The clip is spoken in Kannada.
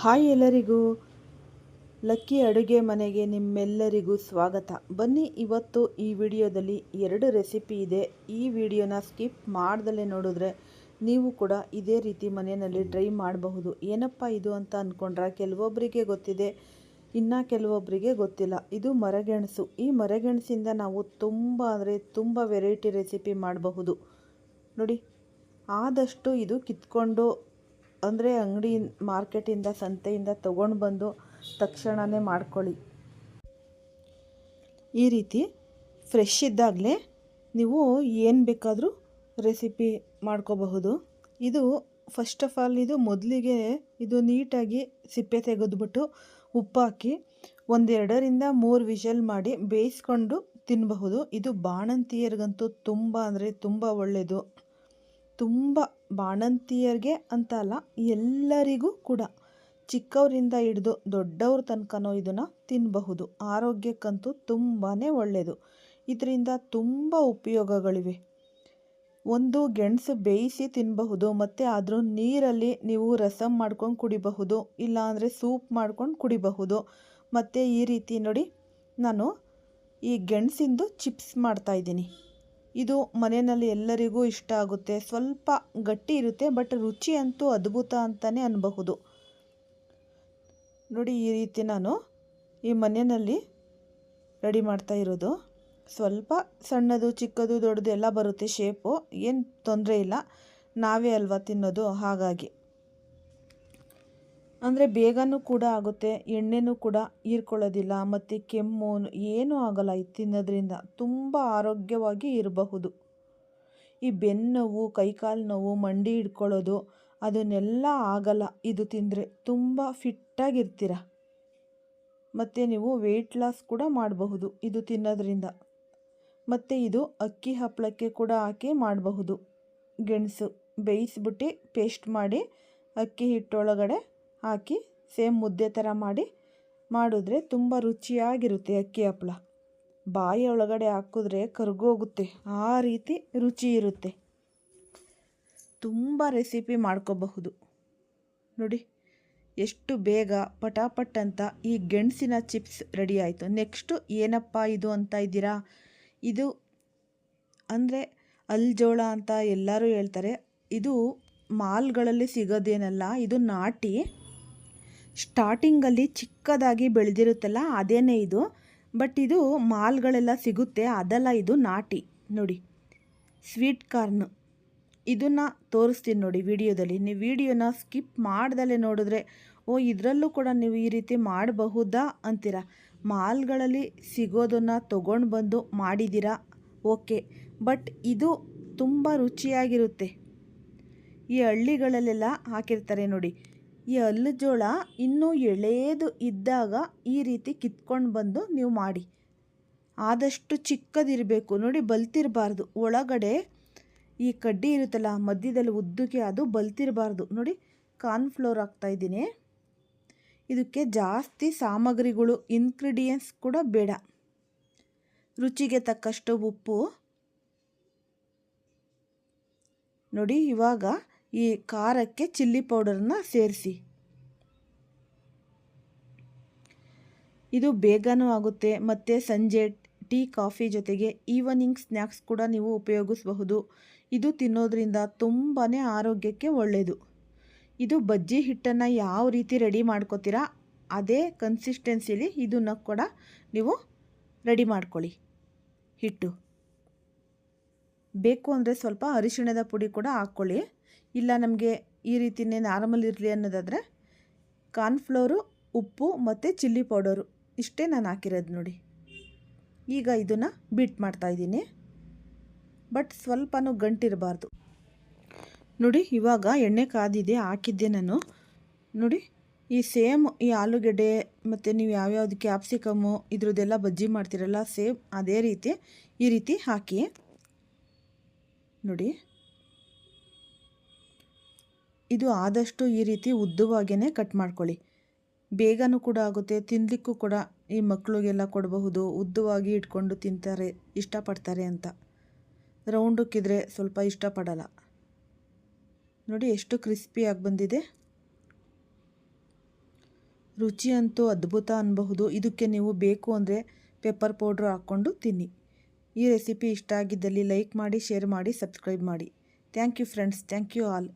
ಹಾಯ್ ಎಲ್ಲರಿಗೂ. ಲಕ್ಕಿ ಅಡುಗೆ ಮನೆಗೆ ನಿಮ್ಮೆಲ್ಲರಿಗೂ ಸ್ವಾಗತ. ಬನ್ನಿ, ಇವತ್ತು ಈ ವಿಡಿಯೋದಲ್ಲಿ ಎರಡು ರೆಸಿಪಿ ಇದೆ. ಈ ವಿಡಿಯೋನ ಸ್ಕಿಪ್ ಮಾಡ್ದಲೇ ನೋಡಿದ್ರೆ ನೀವು ಕೂಡ ಇದೇ ರೀತಿ ಮನೆಯಲ್ಲಿ ಟ್ರೈ ಮಾಡಬಹುದು. ಏನಪ್ಪ ಇದು ಅಂತ ಅಂದ್ಕೊಂಡ್ರೆ ಕೆಲವೊಬ್ಬರಿಗೆ ಗೊತ್ತಿದೆ, ಇನ್ನು ಕೆಲವೊಬ್ಬರಿಗೆ ಗೊತ್ತಿಲ್ಲ. ಇದು ಮರಗೆಣಸು. ಈ ಮರಗೆಣಸಿಂದ ನಾವು ತುಂಬ ಅಂದರೆ ತುಂಬ ವೆರೈಟಿ ರೆಸಿಪಿ ಮಾಡಬಹುದು. ನೋಡಿ, ಆದಷ್ಟು ಇದು ಕಿತ್ಕೊಂಡು ಅಂದರೆ ಅಂಗಡಿ ಮಾರ್ಕೆಟಿಂದ, ಸಂತೆಯಿಂದ ತಗೊಂಡು ಬಂದು ತಕ್ಷಣವೇ ಮಾಡ್ಕೊಳ್ಳಿ. ಈ ರೀತಿ ಫ್ರೆಶ್ ಇದ್ದಾಗಲೇ ನೀವು ಏನು ಬೇಕಾದರೂ ರೆಸಿಪಿ ಮಾಡ್ಕೋಬಹುದು. ಇದು ಫಸ್ಟ್ ಆಫ್ ಆಲ್ ಇದು ಮೊದಲಿಗೆ ಇದು ನೀಟಾಗಿ ಸಿಪ್ಪೆ ತೆಗೆದುಬಿಟ್ಟು ಉಪ್ಪು ಹಾಕಿ ಒಂದೆರಡರಿಂದ ಮೂರು ವಿಷಲ್ ಮಾಡಿ ಬೇಯಿಸ್ಕೊಂಡು ತಿನ್ನಬಹುದು ಇದು ಬಾಣಂತಿಯರಿಗಂತೂ ತುಂಬ ಅಂದರೆ ತುಂಬ ಒಳ್ಳೆಯದು ತುಂಬ ಬಾಣಂತಿಯರಿಗೆ ಅಂತ ಅಲ್ಲ, ಎಲ್ಲರಿಗೂ ಕೂಡ. ಚಿಕ್ಕವರಿಂದ ಹಿಡಿದು ದೊಡ್ಡವ್ರ ತನಕನೂ ಇದನ್ನು ತಿನ್ನಬಹುದು ಆರೋಗ್ಯಕ್ಕಂತೂ ತುಂಬಾ ಒಳ್ಳೆಯದು ಇದರಿಂದ ತುಂಬ ಉಪಯೋಗಗಳಿವೆ. ಒಂದು ಗೆಣಸು ಬೇಯಿಸಿ ತಿನ್ನಬಹುದು ಮತ್ತು ಅದ್ರ ನೀರಲ್ಲಿ ನೀವು ರಸಂ ಮಾಡ್ಕೊಂಡು ಕುಡಿಬಹುದು, ಇಲ್ಲಾಂದರೆ ಸೂಪ್ ಮಾಡ್ಕೊಂಡು ಕುಡಿಬಹುದು. ಮತ್ತು ಈ ರೀತಿ ನೋಡಿ, ನಾನು ಈ ಗೆಣಸಿಂದು ಚಿಪ್ಸ್ ಮಾಡ್ತಾಯಿದ್ದೀನಿ ಇದು ಮನೆಯಲ್ಲಿ ಎಲ್ಲರಿಗೂ ಇಷ್ಟ ಆಗುತ್ತೆ. ಸ್ವಲ್ಪ ಗಟ್ಟಿ ಇರುತ್ತೆ, ಬಟ್ ರುಚಿ ಅಂತೂ ಅದ್ಭುತ ಅಂತಲೇ ಅನ್ನಬಹುದು ನೋಡಿ, ಈ ರೀತಿ ನಾನು ಈ ಮನೆಯಲ್ಲಿ ರೆಡಿ ಮಾಡ್ತಾ ಇರೋದು. ಸ್ವಲ್ಪ ಸಣ್ಣದು, ಚಿಕ್ಕದು, ದೊಡ್ಡದು ಎಲ್ಲ ಬರುತ್ತೆ ಶೇಪು ಏನು ತೊಂದರೆ ಇಲ್ಲ. ನಾವೇ ಅಲ್ವಾ ತಿನ್ನೋದು? ಹಾಗಾಗಿ. ಅಂದರೆ ಬೇಗನೂ ಕೂಡ ಆಗುತ್ತೆ, ಎಣ್ಣೆನೂ ಕೂಡ ಹೀರ್ಕೊಳ್ಳೋದಿಲ್ಲ, ಮತ್ತು ಕೆಮ್ಮು ಏನೂ ಆಗಲ್ಲ ಇದು ತಿನ್ನೋದ್ರಿಂದ ತುಂಬ ಆರೋಗ್ಯವಾಗಿ ಇರಬಹುದು. ಈ ಬೆನ್ನು ಕೈಕಾಲು ನೋವು, ಮಂಡಿ ಹಿಡ್ಕೊಳ್ಳೋದು, ಅದನ್ನೆಲ್ಲ ಆಗಲ್ಲ ಇದು ತಿಂದರೆ. ತುಂಬ ಫಿಟ್ಟಾಗಿರ್ತೀರ. ಮತ್ತು ನೀವು ವೆಯ್ಟ್ ಲಾಸ್ ಕೂಡ ಮಾಡಬಹುದು ಇದು ತಿನ್ನೋದ್ರಿಂದ. ಮತ್ತು ಇದು ಅಕ್ಕಿ ಹಪ್ಪಳಕ್ಕೆ ಕೂಡ ಹಾಕಿ ಮಾಡಬಹುದು. ಗೆಣಸು ಬೇಯಿಸ್ಬಿಟ್ಟು ಪೇಸ್ಟ್ ಮಾಡಿ ಅಕ್ಕಿ ಹಿಟ್ಟೊಳಗಡೆ ಹಾಕಿ ಸೇಮ್ ಮುದ್ದೆ ಥರ ಮಾಡಿ ಮಾಡಿದ್ರೆ ತುಂಬ ರುಚಿಯಾಗಿರುತ್ತೆ ಅಕ್ಕಿ ಹಪ್ಪಳ ಬಾಯಿ ಒಳಗಡೆ ಹಾಕಿದ್ರೆ ಕರ್ಗೋಗುತ್ತೆ. ಆ ರೀತಿ ರುಚಿ ಇರುತ್ತೆ. ತುಂಬ ರೆಸಿಪಿ ಮಾಡ್ಕೋಬಹುದು. ನೋಡಿ, ಎಷ್ಟು ಬೇಗ ಪಟಾಪಟ್ ಅಂತ ಈ ಗೆಣಸಿನ ಚಿಪ್ಸ್ ರೆಡಿ ಆಯಿತು. ನೆಕ್ಸ್ಟು ಏನಪ್ಪ ಇದು ಅಂತ ಇದ್ದೀರಾ? ಇದು ಅಂದರೆ ಅಲ್ಜೋಳ ಅಂತ ಎಲ್ಲರೂ ಹೇಳ್ತಾರೆ. ಇದು ಮಾಲ್ಗಳಲ್ಲಿ ಸಿಗೋದೇನಲ್ಲ, ಇದು ನಾಟಿ. ಸ್ಟಾರ್ಟಿಂಗಲ್ಲಿ ಚಿಕ್ಕದಾಗಿ ಬೆಳೆದಿರುತ್ತಲ್ಲ, ಅದೇನೇ ಇದು? ಬಟ್ ಇದು ಮಾಲ್ಗಳೆಲ್ಲ ಸಿಗುತ್ತೆ, ಅದೆಲ್ಲ ಇದು ನಾಟಿ. ನೋಡಿ, ಸ್ವೀಟ್ ಕಾರ್ನ್. ಇದನ್ನು ತೋರಿಸ್ತೀನಿ ನೋಡಿ ವಿಡಿಯೋದಲ್ಲಿ. ನೀವು ವಿಡಿಯೋನ ಸ್ಕಿಪ್ ಮಾಡ್ದಲೇ ನೋಡಿದ್ರೆ, ಓ, ಇದರಲ್ಲೂ ಕೂಡ ನೀವು ಈ ರೀತಿ ಮಾಡಬಹುದಾ ಅಂತೀರ? ಮಾಲ್ಗಳಲ್ಲಿ ಸಿಗೋದನ್ನು ತೊಗೊಂಡು ಬಂದು ಮಾಡಿದ್ದೀರಾ? ಓಕೆ. ಬಟ್ ಇದು ತುಂಬ ರುಚಿಯಾಗಿರುತ್ತೆ. ಈ ಹಳ್ಳಿಗಳಲ್ಲೆಲ್ಲ ಹಾಕಿರ್ತಾರೆ ನೋಡಿ. ಈ ಹಲ್ಲು ಜೋಳ ಇನ್ನೂ ಎಳೆಯದು ಇದ್ದಾಗ ಈ ರೀತಿ ಕಿತ್ಕೊಂಡು ಬಂದು ನೀವು ಮಾಡಿ. ಆದಷ್ಟು ಚಿಕ್ಕದಿರಬೇಕು. ನೋಡಿ, ಬಲ್ತಿರಬಾರ್ದು. ಒಳಗಡೆ ಈ ಕಡ್ಡಿ ಇರುತ್ತಲ್ಲ, ಮಧ್ಯದಲ್ಲಿ ಉದ್ದಕ್ಕೆ ಅದು ಬಲ್ತಿರಬಾರ್ದು. ನೋಡಿ, ಕಾರ್ನ್ಫ್ಲೋರ್ ಹಾಕ್ತಾಯಿದ್ದೀನಿ ಇದಕ್ಕೆ ಜಾಸ್ತಿ ಸಾಮಗ್ರಿಗಳು ಇನ್ಗ್ರೀಡಿಯೆಂಟ್ಸ್ ಕೂಡ ಬೇಡ. ರುಚಿಗೆ ತಕ್ಕಷ್ಟು ಉಪ್ಪು. ನೋಡಿ, ಇವಾಗ ಈ ಖಾರಕ್ಕೆ ಚಿಲ್ಲಿ ಪೌಡರನ್ನ ಸೇರಿಸಿ. ಇದು ಬೇಗನೂ ಆಗುತ್ತೆ, ಮತ್ತು ಸಂಜೆ ಟೀ, ಕಾಫಿ ಜೊತೆಗೆ ಈವನಿಂಗ್ ಸ್ನ್ಯಾಕ್ಸ್ ಕೂಡ ನೀವು ಉಪಯೋಗಿಸಬಹುದು. ಇದು ತಿನ್ನೋದ್ರಿಂದ ತುಂಬಾ ಆರೋಗ್ಯಕ್ಕೆ ಒಳ್ಳೆಯದು ಇದು ಬಜ್ಜಿ ಹಿಟ್ಟನ್ನು ಯಾವ ರೀತಿ ರೆಡಿ ಮಾಡ್ಕೋತೀರಾ, ಅದೇ ಕನ್ಸಿಸ್ಟೆನ್ಸಿಲಿ ಇದನ್ನು ಕೂಡ ನೀವು ರೆಡಿ ಮಾಡ್ಕೊಳ್ಳಿ. ಹಿಟ್ಟು. ಬೇಕು ಅಂದರೆ ಸ್ವಲ್ಪ ಅರಿಶಿಣದ ಪುಡಿ ಕೂಡ ಹಾಕ್ಕೊಳ್ಳಿ. ಇಲ್ಲ ನಮಗೆ ಈ ರೀತಿಯೇ ನಾರ್ಮಲ್ ಇರಲಿ ಅನ್ನೋದಾದರೆ ಕಾರ್ನ್ಫ್ಲೋರು, ಉಪ್ಪು ಮತ್ತು ಚಿಲ್ಲಿ ಪೌಡರು. ಇಷ್ಟೇ ನಾನು ಹಾಕಿರೋದು ನೋಡಿ. ಈಗ ಇದನ್ನು ಬೀಟ್ ಮಾಡ್ತಾಯಿದ್ದೀನಿ ಬಟ್ ಸ್ವಲ್ಪನೂ ಗಂಟಿರಬಾರ್ದು. ನೋಡಿ, ಇವಾಗ ಎಣ್ಣೆ ಕಾದಿದೆ, ಹಾಕಿದ್ದೆ ನಾನು. ನೋಡಿ, ಈ ಸೇಮ್ ಈ ಆಲೂಗೆಡ್ಡೆ ಮತ್ತು ನೀವು ಯಾವ್ಯಾವ್ದು ಕ್ಯಾಪ್ಸಿಕಮ್ಮು ಇದ್ರದ್ದೆಲ್ಲ ಬಜ್ಜಿ ಮಾಡ್ತೀರಲ್ಲ, ಸೇಮ್ ಅದೇ ರೀತಿ ಈ ರೀತಿ ಹಾಕಿ. ನೋಡಿ ಇದು ಆದಷ್ಟು ಈ ರೀತಿ ಉದ್ದವಾಗೇ ಕಟ್ ಮಾಡ್ಕೊಳ್ಳಿ. ಬೇಗನೂ ಕೂಡ ಆಗುತ್ತೆ ತಿನ್ನಲಿಕ್ಕೂ ಕೂಡ ಈ ಮಕ್ಕಳಿಗೆಲ್ಲ ಕೊಡಬಹುದು, ಉದ್ದವಾಗಿ ಇಟ್ಕೊಂಡು ತಿಂತಾರೆ, ಇಷ್ಟಪಡ್ತಾರೆ ಅಂತ. ರೌಂಡಕ್ಕಿದ್ರೆ ಸ್ವಲ್ಪ ಇಷ್ಟಪಡಲ್ಲ. ನೋಡಿ ಎಷ್ಟು ಕ್ರಿಸ್ಪಿಯಾಗಿ ಬಂದಿದೆ. ರುಚಿ ಅಂತೂ ಅದ್ಭುತ ಅನ್ನಬಹುದು ಇದಕ್ಕೆ ನೀವು ಬೇಕು ಅಂದರೆ ಪೆಪ್ಪರ್ ಪೌಡ್ರ್ ಹಾಕ್ಕೊಂಡು ತಿನ್ನಿ. ಈ ರೆಸಿಪಿ ಇಷ್ಟ ಆಗಿದ್ದಲ್ಲಿ ಲೈಕ್ ಮಾಡಿ ಶೇರ್ ಮಾಡಿ ಸಬ್ಸ್ಕ್ರೈಬ್ ಮಾಡಿ. Thank you friends thank you all